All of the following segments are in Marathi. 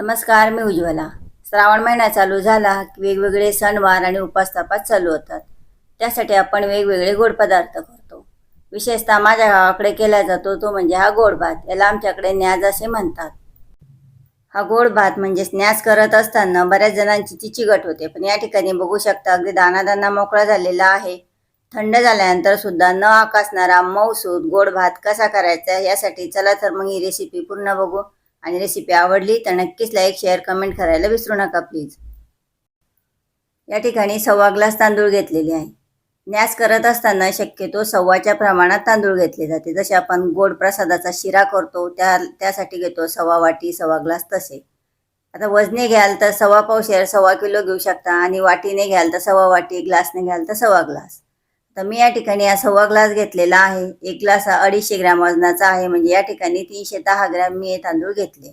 नमस्कार मी उज्ज्वला. श्रावण महिना चालू झाला की वेगवेगळे सणवार आणि उपासतापास चालू होतात. त्यासाठी आपण वेगवेगळे गोड पदार्थ करतो. विशेषतः माझ्या गावाकडे केला जातो तो म्हणजे हा गोड भात. याला आमच्याकडे न्याज असे म्हणतात. हा गोड भात म्हणजे न्यास करत असताना बऱ्याच जणांची ती चिकट होते. पण या ठिकाणी बघू शकता अगदी दानादाना मोकळा झालेला आहे. थंड झाल्यानंतर सुद्धा न आकासणारा मऊसूद गोड भात कसा करायचा यासाठी चला तर मग ही रेसिपी पूर्ण बघू. आणि रेसिपी आवडली तर नक्कीच लाईक शेअर कमेंट करायला विसरू नका प्लीज या ठिकाणी सव्वा ग्लास तांदूळ घेतलेले आहे. न्यास करत असताना शक्यतो सव्वाच्या प्रमाणात तांदूळ घेतले जाते. जसे आपण गोड प्रसादाचा शिरा करतो त्या त्यासाठी घेतो सव्वा वाटी सव्वा ग्लास तसे. आता वजने घ्याल तर सव्वा पावशेर सव्वा किलो घेऊ शकता आणि वाटीने घ्याल तर सव्वा वाटी ग्लासने घ्याल तर सव्वा ग्लास. तर मी या ठिकाणी हा सव्वा ग्लास घेतलेला आहे. एक ग्लास हा अडीचशे ग्रॅम वजनाचा आहे. म्हणजे या ठिकाणी तीनशे दहा ग्रॅम मी हे तांदूळ घेतले.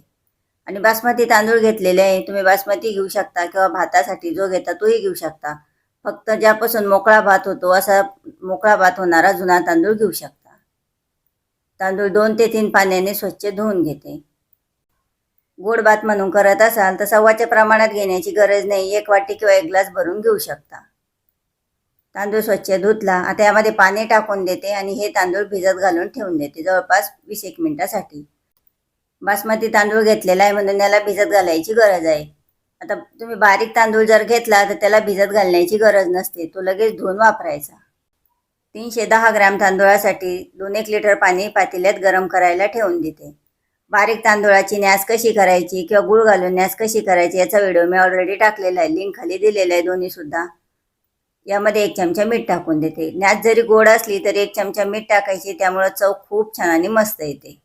आणि बासमती तांदूळ घेतलेले आहे. तुम्ही बासमती घेऊ शकता किंवा भातासाठी जो घेता तोही घेऊ शकता. फक्त ज्यापासून मोकळा भात होतो असा मोकळा भात होणारा जुना तांदूळ घेऊ शकता. तांदूळ दोन ते तीन पाण्याने स्वच्छ धुवून घेते. गोड भात म्हणून करत असाल तर सव्वाच्या प्रमाणात घेण्याची गरज नाही. एक वाटी किंवा एक ग्लास भरून घेऊ शकता. तांदूळ स्वच्छ धुतला. आता यामध्ये पाणी टाकून देते आणि हे तांदूळ भिजत घालून ठेवून देते जवळपास वीस एक मिनिटासाठी. बासमती तांदूळ घेतलेला आहे म्हणून याला भिजत घालायची गरज आहे. आता तुम्ही बारीक तांदूळ जर घेतला तर त्याला भिजत घालण्याची गरज नसते तो लगेच धुवून वापरायचा. तीनशे दहा ग्रॅम तांदूळासाठी दोन एक लिटर पाणी पातेल्यात गरम करायला ठेवून देते. बारीक तांदूळाची न्यास कशी करायची किंवा गुळ घालून न्यास कशी करायची याचा व्हिडिओ मी ऑलरेडी टाकलेला आहे. लिंक खाली दिलेला आहे दोन्ही सुद्धा यामध्ये एक चमचा मीठ टाकून देते. न्यास जरी गोड असली तरी एक चमचा मीठ टाकायची त्यामुळं चव खूप छान आणि मस्त येते.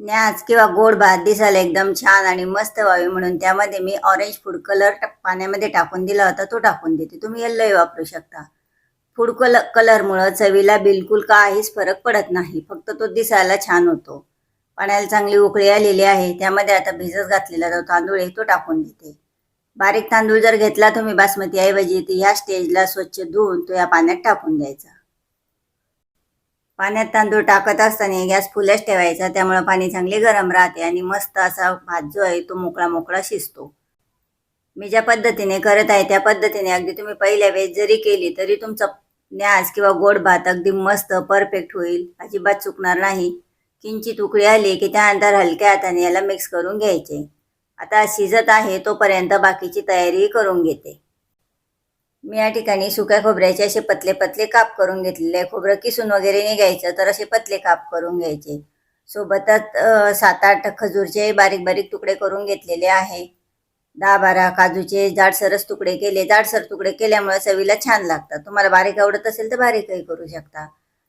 न्याच किंवा गोड भात दिसायला एकदम छान आणि मस्त व्हावी म्हणून त्यामध्ये मी ऑरेंज फूड कलर पाण्यामध्ये टाकून दिला होता तो टाकून देते. तुम्ही येल्लोही वापरू शकता. फूड कलर कलरमुळं चवीला बिलकुल काहीच फरक पडत नाही. फक्त तो दिसायला छान होतो. पाण्याला चांगली उकळी आलेली आहे. त्यामध्ये आता भिजत घातलेला जो तांदूळ आहे तो टाकून देते. बारीक तांदूळ जर घेतला तुम्ही बासमती ऐवजी तर ह्या स्टेजला स्वच्छ धुवून तो या पाण्यात टाकून द्यायचा. पाण्यात तांदूळ टाकत असताना गॅस फुलच ठेवायचा त्यामुळे पाणी चांगले गरम राहते आणि मस्त असा भात जो आहे तो मोकळा मोकळा शिजतो. मी ज्या पद्धतीने करत आहे त्या पद्धतीने अगदी तुम्ही पहिल्या वेळेस जरी केली तरी तुमचा न्यास किंवा गोड भात अगदी मस्त परफेक्ट होईल. अजिबात चुकणार नाही. किंचित उकळी आली की त्यानंतर हलक्या हाताने याला मिक्स करून घ्यायचे. आता शिजत आहे तोपर्यंत बाकीची तयारी करून घेते. मी या ठिकाणी सुक्या खोबऱ्याचे असे पतले पतले काप करून घेतलेले आहे. खोबरं किसून वगैरे नाही घ्यायचं तर असे पतले काप करून घ्यायचे. सोबतच सात आठ खजूरचे बारीक बारीक तुकडे करून घेतलेले आहे. दहा बारा काजूचे जाडसरच तुकडे केले. जाडसर तुकडे केल्यामुळे चवीला छान लागतात. तुम्हाला बारीक आवडत असेल तर बारीकही करू शकता.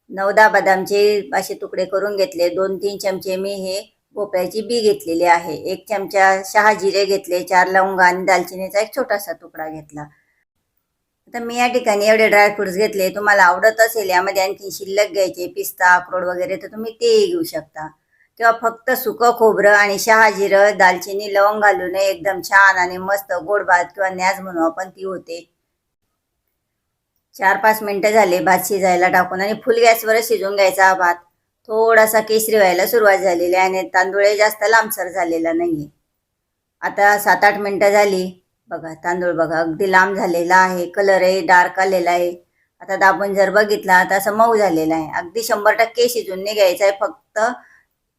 नऊ दहा बदामचे असे तुकडे करून घेतले. दोन तीन चमचे मी हे भोपळ्याची बी घेतलेली आहे. एक चमचा शहा जिरे घेतले चार लवंग आणि दालचिनीचा एक छोटासा तुकडा घेतला. आता मी या ठिकाणी एवढे ड्रायफ्रुट्स घेतले तुम्हाला आवडत असेल यामध्ये आणखी शिल्लक घ्यायचे पिस्ता अक्रोड वगैरे तर तुम्ही तेही घेऊ शकता. किंवा फक्त सुकं खोबरं आणि शहा जिरं दालचिनी लवंग घालून एकदम छान आणि मस्त गोड भात किंवा न्याज म्हणू आपण ती होते. चार पाच मिनटं झाले भात शिजायला टाकून आणि फुल गॅसवरच शिजून घ्यायचा हा भात. थोडासा केसरी व्हायला सुरुवात झालेली आहे आणि तांदूळही जास्त लांबसर झालेला नाही आता सात आठ मिनटं झाली. बघा तांदूळ बघा अगदी लांब झालेला आहे. कलरही डार्क आलेला आहे. आता दाबून जर बघितला तर असं मऊ झालेला आहे. अगदी शंभर टक्के शिजून निघायचा घ्यायचं आहे. फक्त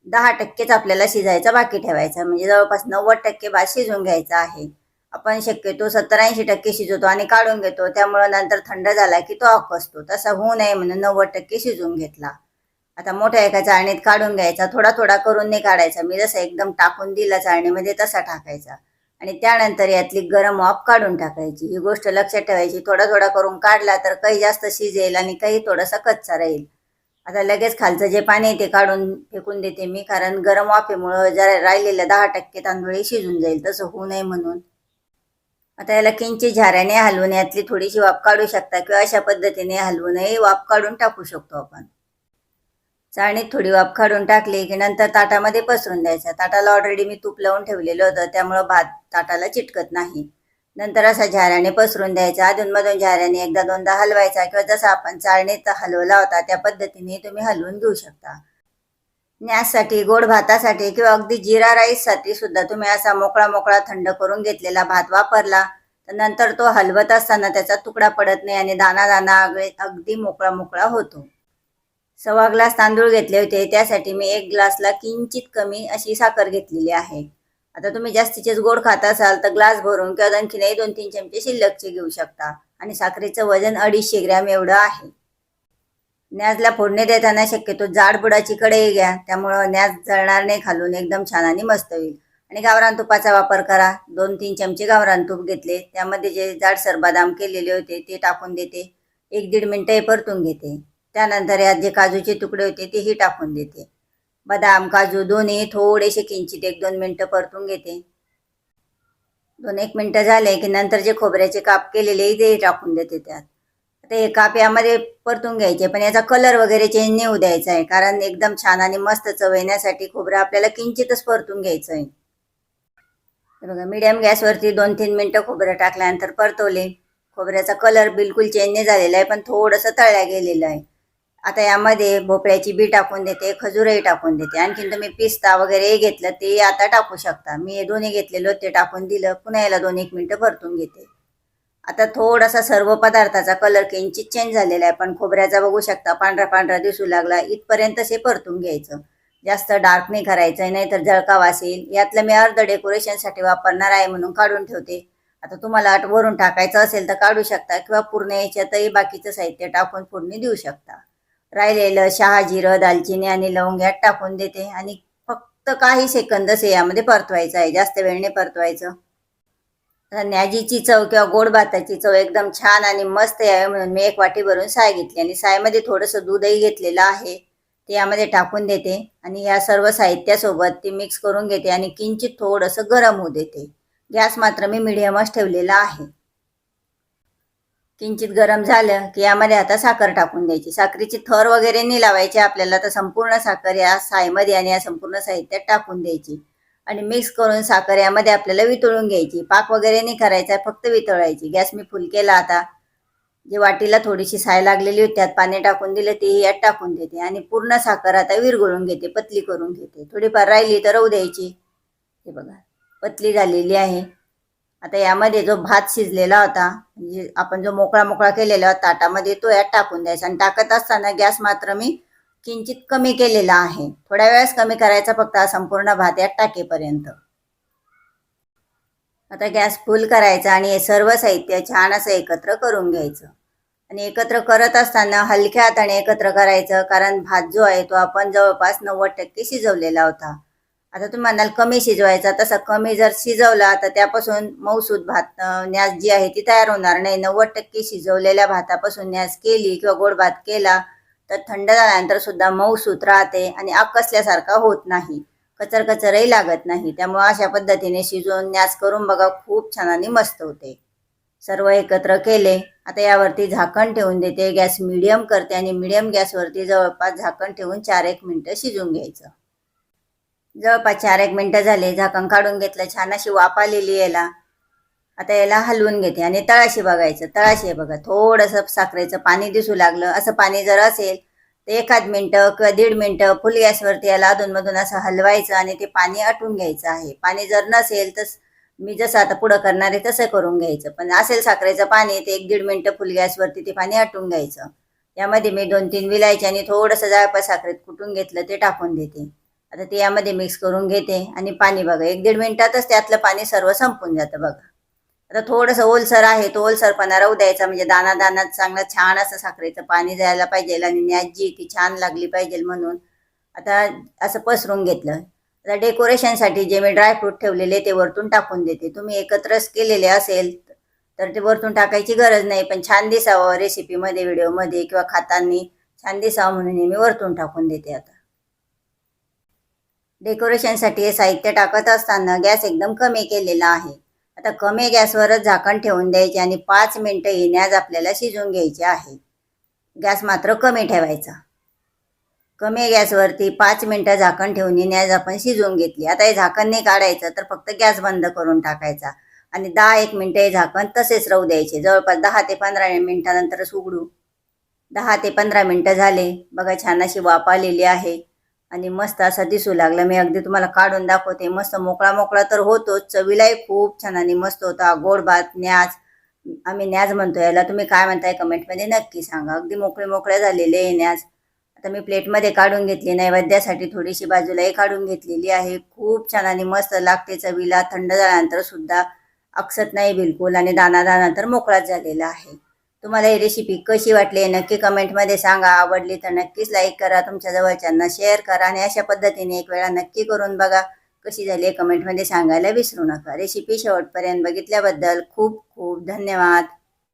दहा टक्केच आपल्याला शिजायचा बाकी ठेवायचा. म्हणजे जवळपास नव्वद टक्के भात शिजून घ्यायचा आहे. आपण शक्यतो सत्तर ऐंशी टक्के शिजवतो आणि काढून घेतो. त्यामुळं नंतर थंड झाला की तो असतो. तसा होऊ नये म्हणून नव्वद टक्के शिजवून घेतला. आता मोठ्या एका चाळणीत काढून घ्यायचा थोडा थोडा करून नाही काढायचा. मी जसं एकदम टाकून दिला चाळणीमध्ये तसा टाकायचा. आणि त्यानंतर यातली गरम वाफ काढून टाकायची. ही गोष्ट लक्षात ठेवायची. थोडा थोडा करून काढला तर काही जास्त शिजेल आणि काही थोडासा कच्चा राहील. आता लगेच खालचं जे पाणी आहे ते काढून फेकून देते मी कारण गरम वाफेमुळं जरा राहिलेलं दहा टक्के तांदूळही शिजून जाईल. तसं होऊ नये म्हणून. आता याला किंचित झाऱ्याने हलवून यातली थोडीशी वाफ काढू शकता किंवा अशा पद्धतीने हलवूनही वाफ काढून टाकू शकतो आपण. चाळणीत थोडी वाफ काढून टाकली की नंतर ताटामध्ये पसरून द्यायचा. ताटाला ऑलरेडी मी तूप लावून ठेवलेलं होतं त्यामुळं भात ताटाला चिटकत नाही. नंतर असा झाऱ्याने पसरून द्यायचा. अधूनमधून झाऱ्याने एकदा दोनदा हलवायचा किंवा जसा आपण चाळणीत हलवला होता त्या पद्धतीने तुम्ही हलवून घेऊ शकता. न्याससाठी गोड भातासाठी किंवा अगदी जिरा राईससाठी सुद्धा तुम्ही असा मोकळा मोकळा थंड करून घेतलेला भात वापरला तर नंतर तो हलवत असताना त्याचा तुकडा पडत नाही आणि दाना दाना अगदी- अगदी मोकळा मोकळा होतो. सव्वा ग्लास तांदूळ घेतले होते. त्यासाठी मी एक ग्लासला किंचित कमी अशी साखर घेतलेली आहे. आता तुम्ही जास्तीचेच गोड खात असाल तर ग्लास भरून किंवा आणखीनही दोन तीन चमचे शिल्लकचे घेऊ शकता. आणि साखरेचं वजन अडीचशे ग्रॅम एवढं आहे. न्याजला फोडणी देताना शक्यतो जाड बुडाची कढई घ्या. त्यामुळं न्याज जळणार नाही खालून. एकदम छान आणि मस्त होईल. आणि गावरान तुपाचा वापर करा. दोन तीन चमचे गावरान तूप घेतले. त्यामध्ये जे जाडसर बदाम केलेले होते ते टाकून देते. एक दीड मिनटं हे परतून घेते. त्यानंतर यात जे काजूचे तुकडे होते तेही टाकून देते. बदाम काजू दोन्ही थोडेसे किंचित एक दोन मिनटं परतून घेते. दोन एक मिनटं झाले की नंतर जे खोबऱ्याचे काप केलेले तेही टाकून देते त्यात. आता हे काप यामध्ये परतून घ्यायचे पण याचा कलर वगैरे चेंज नाही होऊ द्यायचा आहे कारण एकदम छान आणि मस्त चव येण्यासाठी खोबरं आपल्याला किंचितच परतून घ्यायचं आहे. बघा मिडियम गॅसवरती दोन तीन मिनटं खोबरं टाकल्यानंतर परतवले. खोबऱ्याचा कलर बिलकुल चेंज नाही झालेला आहे पण थोडंसं तळल्या गेलेलं आहे. आता यामध्ये भोपळ्याची बी टाकून देते खजूरही टाकून देते. आणखीन तुम्ही पिस्ता वगैरे घेतलं ते आता टाकू शकता. मी हे दोन्ही घेतलेलं ते टाकून दिलं. पुन्हा याला दोन एक मिनटं परतून घेते. आता थोडासा सर्व पदार्थाचा कलर किंचित चेंज झालेला आहे पण खोबऱ्याचा बघू शकता. पांढरा पांढरा दिसू लागला. इथपर्यंत हे परतून घ्यायचं. जास्त डार्क नाही करायचं नाही तर जळका वासेल यातलं मी अर्ध डेकोरेशनसाठी वापरणार आहे म्हणून काढून ठेवते. आता तुम्हाला आट वरून टाकायचं असेल तर काढू शकता किंवा पूर्ण याच्यातही बाकीचं साहित्य टाकून फोडणी देऊ शकता. राहिलेलं शहा जिरं दालचिनी आणि लवंग यात टाकून देते. आणि फक्त काही सेकंदच यामध्ये परतवायचं आहे. जास्त वेळ नाही परतवायचं. न्याजीची चव किंवा गोड भाताची चव एकदम छान आणि मस्त यावी म्हणून मी एक वाटी भरून साय घेतली. आणि सायमध्ये थोडंसं दूधही घेतलेलं आहे. ते यामध्ये टाकून देते. आणि या सर्व साहित्यासोबत ती मिक्स करून घेते. आणि किंचित थोडंसं गरम होऊ देते. गॅस मात्र मी मिडियमच ठेवलेला आहे. किंचित गरम झालं की यामध्ये आता साखर टाकून द्यायची. साखरेची थर वगैरे नाही लावायची आपल्याला तर संपूर्ण साखर या सायमध्ये आणि या संपूर्ण साहित्यात टाकून द्यायची. आणि मिक्स करून साखर यामध्ये आपल्याला वितळून घ्यायची. पाक वगैरे नाही करायचा फक्त वितळायची. गॅस मी फुल केला आता. जे वाटीला थोडीशी साय लागलेली होती त्यात पाणी टाकून दिलं तेही यात टाकून देते. आणि पूर्ण साखर आता विरघळून घेते पतली करून घेते. थोडीफार राहिली तर राहू द्यायची. हे बघा पतली झालेली आहे. आता यामध्ये जो भात शिजलेला होता म्हणजे आपण जो मोकळा मोकळा केलेला होता ताटामध्ये तो यात टाकून द्यायचा. आणि टाकत असताना गॅस मात्र मी किंचित कमी केलेला आहे. थोड्या वेळेस कमी करायचा फक्त हा संपूर्ण भात यात टाकेपर्यंत. आता गॅस फुल करायचा आणि हे सर्व साहित्य छान असं एकत्र करून घ्यायचं. आणि एकत्र करत असताना हलक्या हाताने एकत्र करायचं कारण भात जो आहे तो आपण जवळपास नव्वद टक्के शिजवलेला होता. आता तुम्ही म्हणाल कमी शिजवायचा तसा कमी जर शिजवला तर त्यापासून मौसूद भात न्यास जी आहे ती तयार होणार नाही. नव्वद टक्के शिजवलेल्या भातापासून न्यास केली किंवा गोड भात केला तर थंड झाल्यानंतर सुद्धा मऊसूत राहते आणि आकसल्यासारखा होत नाही. कचर कचरही लागत नाही. त्यामुळे अशा पद्धतीने शिजवून न्यास करून बघा खूप छान आणि मस्त होते. सर्व एकत्र केले. आता यावरती झाकण ठेवून देते. गॅस मिडियम करते आणि मिडियम गॅसवरती जवळपास झाकण ठेवून चार एक मिनटं शिजून घ्यायचं. जवळपास चार एक मिनटं झाले झाकण काढून घेतलं छान अशी वाफ आलेली याला. आता याला हलवून घेते आणि तळाशी बघायचं तळाशी आहे बघा थोडंसं साखरेचं पाणी दिसू लागलं. असं पाणी जर असेल तर एखाद मिनटं किंवा दीड मिनटं फुल गॅसवरती याला अधूनमधून असं हलवायचं आणि ते पाणी आटून घ्यायचं आहे. पाणी जर नसेल तर मी जसं आता पुढं करणार आहे तसं करून घ्यायचं. पण असेल साखरेचं पाणी ते एक दीड मिनटं फुल गॅसवरती ते पाणी आटून घ्यायचं. यामध्ये मी दोन तीन विलायचे आणि थोडंसं जाळपा साखरेत कुटून घेतलं ते टाकून देते. आता ते यामध्ये मिक्स करून घेते आणि पाणी बघा एक दीड मिनिटातच त्यातलं पाणी सर्व संपून जातं बघा. आता थोडंसं ओलसर आहे तो ओलसरपणा राहू द्यायचा म्हणजे दाना दाना चांगलं छान असं साखरेचं पाणी जायला पाहिजे आणि न्याजी जी ती छान लागली पाहिजे म्हणून. आता असं पसरून घेतलं. आता डेकोरेशनसाठी जे मी ड्रायफ्रूट ठेवलेले ते वरतून टाकून देते. तुम्ही एकत्रच केलेले असेल तर ते वरतून टाकायची गरज नाही पण छान दिसावं रेसिपीमध्ये व्हिडिओमध्ये किंवा खाताना छान दिसावं म्हणून मी वरतून टाकून देते आता. डेकोरेशनसाठी हे साहित्य टाकत असताना गॅस एकदम कमी केलेला आहे. आता कमी गॅसवरच झाकण ठेवून द्यायचे आणि पाच मिनटं येण्यास आपल्याला शिजवून घ्यायचे आहे. गॅस मात्र कमी ठेवायचा. कमी गॅसवरती पाच मिनटं झाकण ठेवून येण्यास आपण शिजवून घेतली. आता हे झाकण नाही काढायचं तर फक्त गॅस बंद करून टाकायचा. आणि दहा एक मिनटं हे झाकण तसेच राहू द्यायचे. जवळपास दहा ते पंधरा मिनटानंतरच उघडू. दहा ते पंधरा मिनटं झाले. बघा छान अशी वाफ आलेली आहे. आणि मस्त असा दिसू लागला. मी अगदी तुम्हाला काढून दाखवते. मस्त मोकळा मोकळा तर होतोच. चवीलाही खूप छान आणि मस्त होता. गोड भात न्याज. आम्ही न्याज म्हणतो याला. तुम्ही काय म्हणताय कमेंटमध्ये नक्की सांगा. अगदी मोकळे मोकळे झालेले आहे न्याज. आता मी प्लेटमध्ये काढून घेतली. नैवेद्यासाठी थोडीशी बाजूलाही काढून घेतलेली आहे. खूप छान आणि मस्त लागते चवीला. थंड झाल्यानंतर सुद्धा अक्षत नाही बिलकुल आणि दाना दाना तर मोकळाच झालेला आहे. तुम्हाला ही रेसिपी कशी वाटली नक्की कमेंटमध्ये सांगा. आवडली तर नक्कीच लाईक करा. तुमच्या जवळच्यांना शेअर करा आणि अशा पद्धतीने एक वेळा नक्की करून बघा. कशी झाली आहे कमेंटमध्ये सांगायला विसरू नका. रेसिपी शेवटपर्यंत बघितल्याबद्दल खूप खूप धन्यवाद.